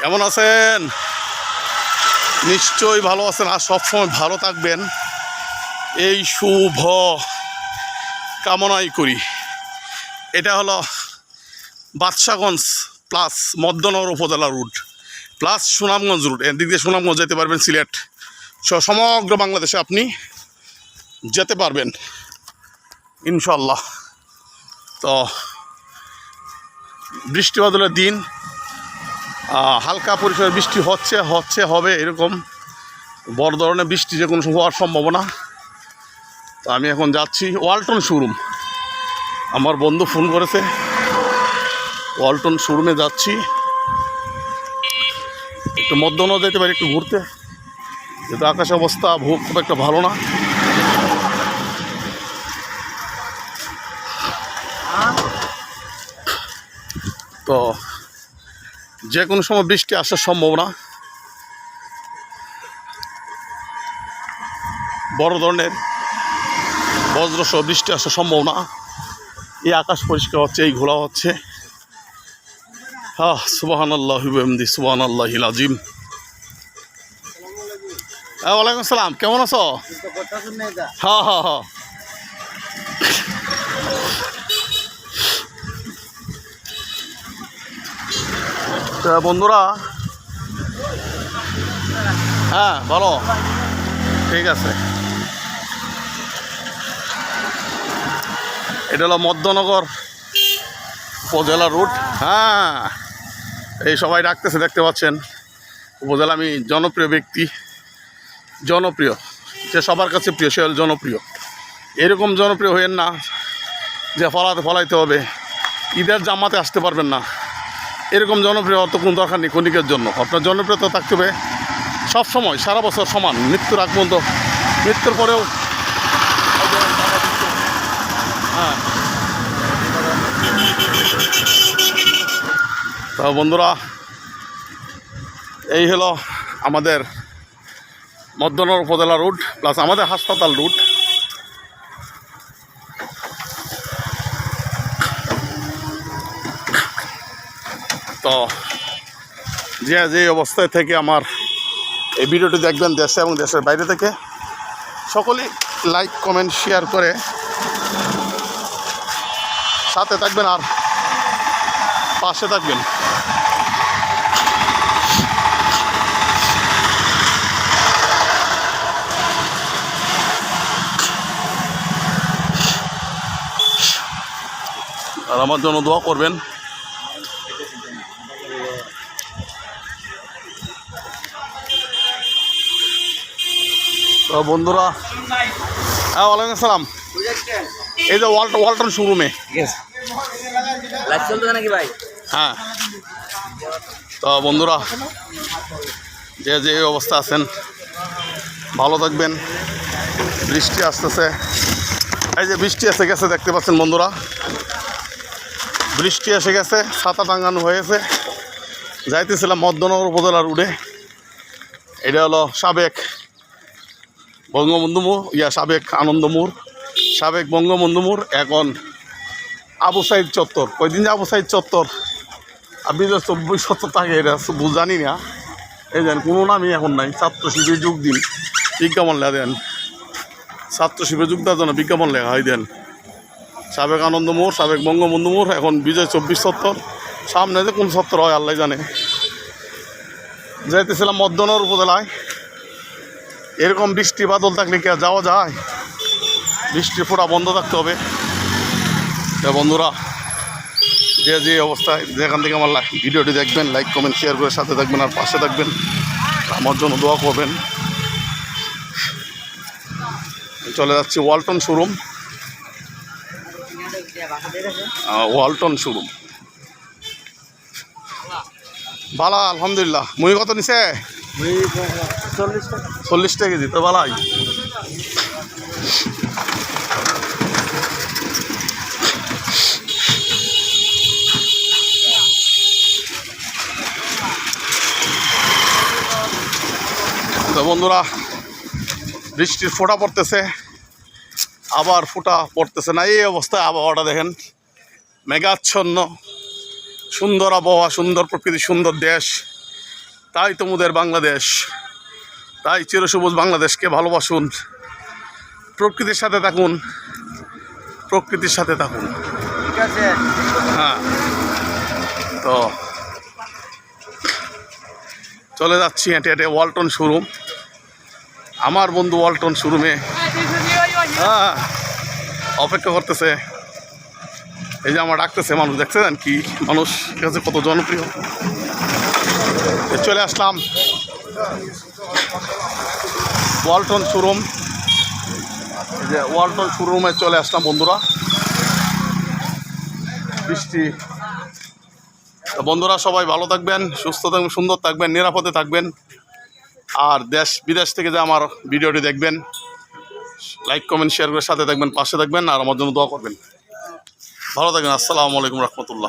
কেমন আছেন? নিশ্চয়ই ভালো আছেন আর সবসময় ভালো থাকবেন। এই শুভ কামনাই করি। এটা হলো বাদশাগঞ্জ প্লাস মদ্যনগর উপজেলা রুট প্লাস সুনামগঞ্জ রুট। এদিক দিয়ে সুনামগঞ্জ যেতে পারবেন, সিলেট সমগ্র বাংলাদেশে আপনি যেতে পারবেন ইনশাল্লাহ তো বৃষ্টি বাদলের দিন হালকা পরিসরে বৃষ্টি হচ্ছে হচ্ছে, হবে এরকম। বড় ধরনের বৃষ্টি যে কোনো হওয়ার সম্ভাবনা। তো আমি এখন যাচ্ছি ওয়ালটন শোরুম। আমার বন্ধু ফোন করেছে, ওয়ালটন শোরুমে যাচ্ছি। একটু মধ্যনও যেতে পারি, একটু ঘুরতে। কিন্তু আকাশ অবস্থা ভোগ খুব একটা ভালো না। তো যে কোনো সময় বৃষ্টি আসার সম্ভাবনা। বড় ধরনের বজ্রসহ বৃষ্টি আসার সম্ভাবনা। এই আকাশ পরিষ্কার হচ্ছে এই ঘোলা হচ্ছে। হ্যাঁ সুবাহান আল্লাহ হিবমদি সুবাহান আল্লাহ আজিম হ্যাঁ ওয়ালাইকুম আসসালাম কেমন আছো? হ্যাঁ হ্যাঁ হ্যাঁ বন্ধুরা হ্যাঁ বলো। ঠিক আছে। এটা হলো মধ্যনগর উপজেলা রুট। হ্যাঁ এই সবাই ডাকতেছে, দেখতে পাচ্ছেন। উপজেলা আমি জনপ্রিয় ব্যক্তি, জনপ্রিয়। যে সবার কাছে প্রিয়, সে জনপ্রিয়। এরকম জনপ্রিয় হইয়েন না যে ফলাতে ফলাইতে হবে। ঈদের জামাতে আসতে পারবেন না। এরকম জনপ্রিয় অত কোনো দরকার নেই ক্ষণিকের জন্য। আপনার জনপ্রিয়তা থাকতে হবে। সব সময়, সারা বছর সমান। মৃত্যুর আগ পর্যন্ত। মৃত্যুর পরেও হ্যাঁ। তো বন্ধুরা, এই হলো আমাদের মধ্যনগর উপজেলা রুট প্লাস আমাদের হাসপাতাল রুট। তো যে যে অবস্থায় থেকে আমার এই ভিডিওটি দেখবেন দেশে এবং দেশের বাইরে থেকে, সকলেই লাইক কমেন্ট শেয়ার করে সাথে থাকবেন আর পাশে থাকবেন। আর আমার জন্য দোয়া করবেন। তো বন্ধুরা হ্যাঁ ওয়ালাইকুম আসসালাম। এই যে ওয়াল্ট ওয়ালটন শোরুমে। নাকি ভাই? হ্যাঁ। তো বন্ধুরা যে যে অবস্থা আছেন ভালো থাকবেন। বৃষ্টি আসতেছে। এই যে বৃষ্টি এসে গেছে দেখতে পাচ্ছেন বন্ধুরা। বৃষ্টি এসে গেছে ছাতা টাঙানো হয়েছে। যাইতেছিলাম মধ্যনগর উপজেলার উড়ে এটা হলো সাবেক বঙ্গবন্ধু ইয়া, সাবেক আনন্দমোড় সাবেক বঙ্গবন্ধু মোড় এখন আবু সাইদ চত্বর। কয়দিন যে আবু সাইদ চত্বর? আপনি তো চব্বিশ সত্তর থাকে এটা জানি না। এই দেন কোনো নামই এখন নাই। ছাত্র শিবির যোগ দিন। বিজ্ঞাপন লেখা দেন। ছাত্র শিবির যোগ দেওয়ার জন্য বিজ্ঞাপন লেখা হয় দেন। সাবেক আনন্দ মোড় সাবেক বঙ্গবন্ধু মোড় এখন বিজয় চব্বিশ সত্তর সামনে যে কোন সত্তর হয়, আল্লাহ জানে। যাইতেছিলাম মধ্যনগর উপজেলায়। এরকম বৃষ্টি বাদল থাকলে কি আর যাওয়া যায়? বৃষ্টি ফোটা বন্ধ থাকতে হবে। বন্ধুরা, যে যে অবস্থায়, যেখান থেকে আমার ভিডিওটি দেখবেন লাইক কমেন্ট শেয়ার করে সাথে থাকবেন আর পাশে থাকবেন, আমার জন্য দোয়া করবেন। চলে যাচ্ছি ওয়ালটন শোরুম। ওয়ালটন শোরুম। ভালো আলহামদুলিল্লাহ। মুই কত নিছে? চল্লিশ টাকা কেজি, তো বালাই। তো বন্ধুরা, বৃষ্টির ফোঁটা পড়তেছে, আবার ফোঁটা পড়তেছে না। এই অবস্থায় আবহাওয়াটা দেখেন, মেঘাচ্ছন্ন, সুন্দর আবহাওয়া, সুন্দর প্রকৃতি, সুন্দর দেশ। তাই তোমাদের বাংলাদেশ। তাই চিরসবুজ বাংলাদেশকে ভালোবাসুন। প্রকৃতির সাথে থাকুন। প্রকৃতির সাথে থাকুন। ঠিক আছে। হ্যাঁ। তো চলে যাচ্ছি হেঁটে হেঁটে ওয়ালটন শোরুম। আমার বন্ধু ওয়ালটন শোরুমে। হ্যাঁ। অপেক্ষা করতেছে। এই যে আমার ডাকতেছে মানুষ দেখছেন কি? মানুষ কাছে কত জনপ্রিয়। চলে আসলাম। ওয়ালটন শোরুম। যে ওয়ালটন শোরুমে চলে আসলাম বন্ধুরা। বৃষ্টি। বন্ধুরা সবাই ভালো থাকবেন, সুস্থ থাকবেন, সুন্দর থাকবেন, নিরাপদে থাকবেন। আর দেশ বিদেশ থেকে যে আমার ভিডিওটি দেখবেন, লাইক, কমেন্ট শেয়ার করে সাথে থাকবেন, পাশে থাকবেন, আর আমার জন্য দোয়া করবেন। ভালো থাকবেন, আসসালামু আলাইকুম রহমতুল্লাহ।